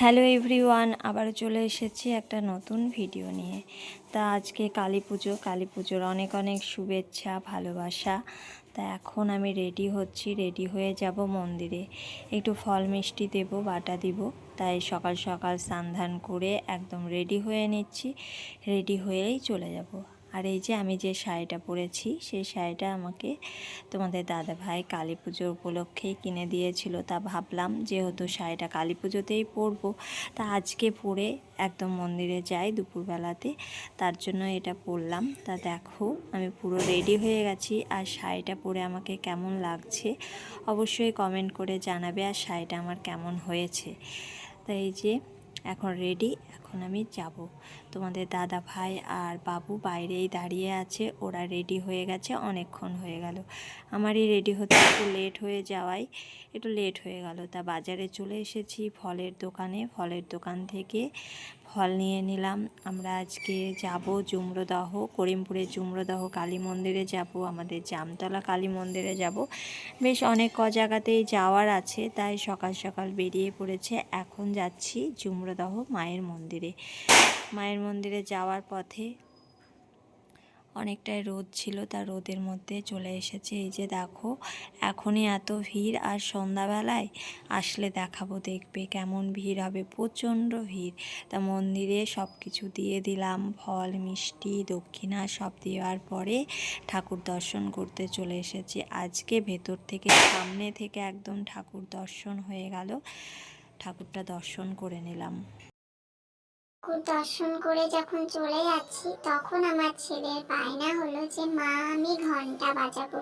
Hello everyone, আবারও চলে এসেছি একটা নতুন ভিডিও নিয়ে। তা আজকে কালী পুজো, কালী পুজোর অনেক অনেক শুভেচ্ছা, ভালোবাসা। তা এখন আমি রেডি হচ্ছি, রেডি হয়ে যাব মন্দিরে। একটু ফল মিষ্টি দেব, বাটা দিব। তাই সকাল সকাল স্নান করে একদম রেডি হয়ে নিচ্ছি, রেডি হয়েই চলে যাব। আর এই যে আমি যে শাড়িটা পরেছি, সেই শাড়িটা আমাকে তোমাদের দাদা ভাই কালী পুজো উপলক্ষেই কিনে দিয়েছিল। তা ভাবলাম যেহেতু শাড়িটা কালী পুজোতেই পরবো, তা আজকে পরে একদম মন্দিরে যাই দুপুরবেলাতে, তার জন্য এটা পরলাম। তা দেখো, আমি পুরো রেডি হয়ে গেছি। আর শাড়িটা পরে আমাকে কেমন লাগছে অবশ্যই কমেন্ট করে জানাবে, আর শাড়িটা আমার কেমন হয়েছে। তা এই যে এখন রেডি এখন আমি যাব। তোমাদের দাদা ভাই আর বাবু বাইরেই দাঁড়িয়ে আছে, ওরা রেডি হয়ে গেছে, অনেকক্ষণ হয়ে গেল। আমারই রেডি হতে একটু লেট হয়ে যাওয়ায়। একটু লেট হয়ে গেল। তা বাজারে চলে এসেছি ফলের দোকানে। ফলের দোকান থেকে ফল নিয়ে নিলাম। আমরা আজকে যাব জুমরোদহ করিমপুরে জুমরোদহ কালী মন্দিরে যাব, আমাদের জামতলা কালী মন্দিরে যাব। বেশ অনেক ক জায়গাতেই যাওয়ার আছে, তাই সকাল সকাল বেরিয়ে পড়েছে। এখন যাচ্ছি জুমরদাহ মায়ের মন্দিরে। মায়ের মন্দিরে যাওয়ার পথে অনেকটাই রোদ ছিল তার রোদের মধ্যে চলে এসেছে। এই যে দেখো, এখনই এত ভিড়, আর সন্ধ্যাবেলায় আসলে দেখাবো, দেখবে কেমন ভিড় হবে, প্রচণ্ড ভিড়। তা মন্দিরে সব কিছু দিয়ে দিলাম, ফল, মিষ্টি, দক্ষিণা সব দেওয়ার পরে ঠাকুর দর্শন করতে চলে এসেছি। আজকে ভেতর থেকে সামনে থেকে একদম ঠাকুর দর্শন হয়ে গেল, ঠাকুরটা দর্শন করে নিলাম। দর্শন করে যখন চলে যাচ্ছি, তখন আমার ছেলের বায়না হলো যে, মা, আমি ঘণ্টা বাজাবো।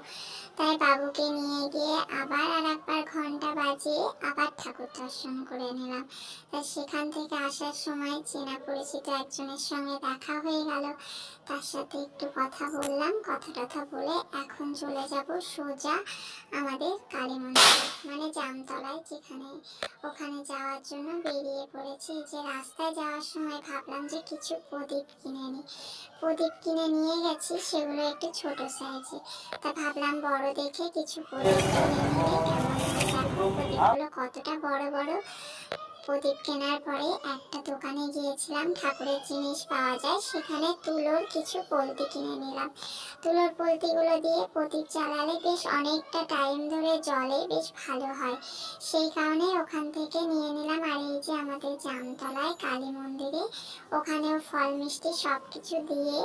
তাই বাবুকে নিয়ে গিয়ে আবার আর একবার ঘণ্টা বাজিয়ে আবার ঠাকুর দর্শন করে নিলাম। তাই সেখান থেকে আসার সময় চেনা পরিচিত একজনের সঙ্গে দেখা হয়ে গেল। তার সাথে একটু কথা বললাম, কথা টথা বলে এখন চলে যাব সোজা আমাদের কালী মন্দির মানে জামতলায়, যেখানে ওখানে যাওয়ার জন্য বেরিয়ে পড়েছি। যে রাস্তায় যাওয়ার সময় ভাবলাম যে কিছু প্রদীপ কিনে নিই প্রদীপ কিনে নিয়ে গেছি, সেগুলো একটু ছোট সাইজে তা ভাবলাম বড় দেখে কিছু। দেখো প্রদীপগুলো কতটা বড় বড় প্রদীপ কেনার পরে একটা দোকানে গিয়েছিলাম, ঠাকুরের জিনিস পাওয়া যায়, সেখানে তুলোর কিছু পলতি কিনে নিলাম। তুলোর পলতিগুলো দিয়ে প্রদীপ জ্বালালে বেশ অনেকটা টাইম ধরে জলে বেশ ভালো হয়। সেই কারণে ওখান থেকে নিয়ে নিলাম। আর এই যে আমাদের জামতলায়, কালী মন্দিরে, ওখানেও ফল, মিষ্টি সব কিছু দিয়ে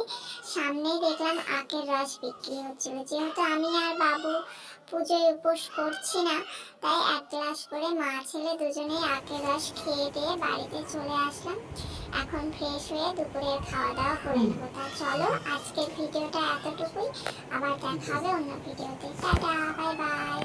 সামনে দেখলাম আখের রস বিক্রি হচ্ছিল। যেহেতু আমি আর বাবু পুজোয় উপোস করছি না, তাই এক গ্লাস করে মা ছেলে দুজনেই আখের রস খেয়ে দিয়ে বাড়িতে চলে আসলাম। এখন ফ্রেশ হয়ে দুপুরের খাওয়া দাওয়া করে নেব। তা চলো আজকের ভিডিওটা এতটুকুই। আবার দেখা হবে অন্য ভিডিওতে। Tata bye bye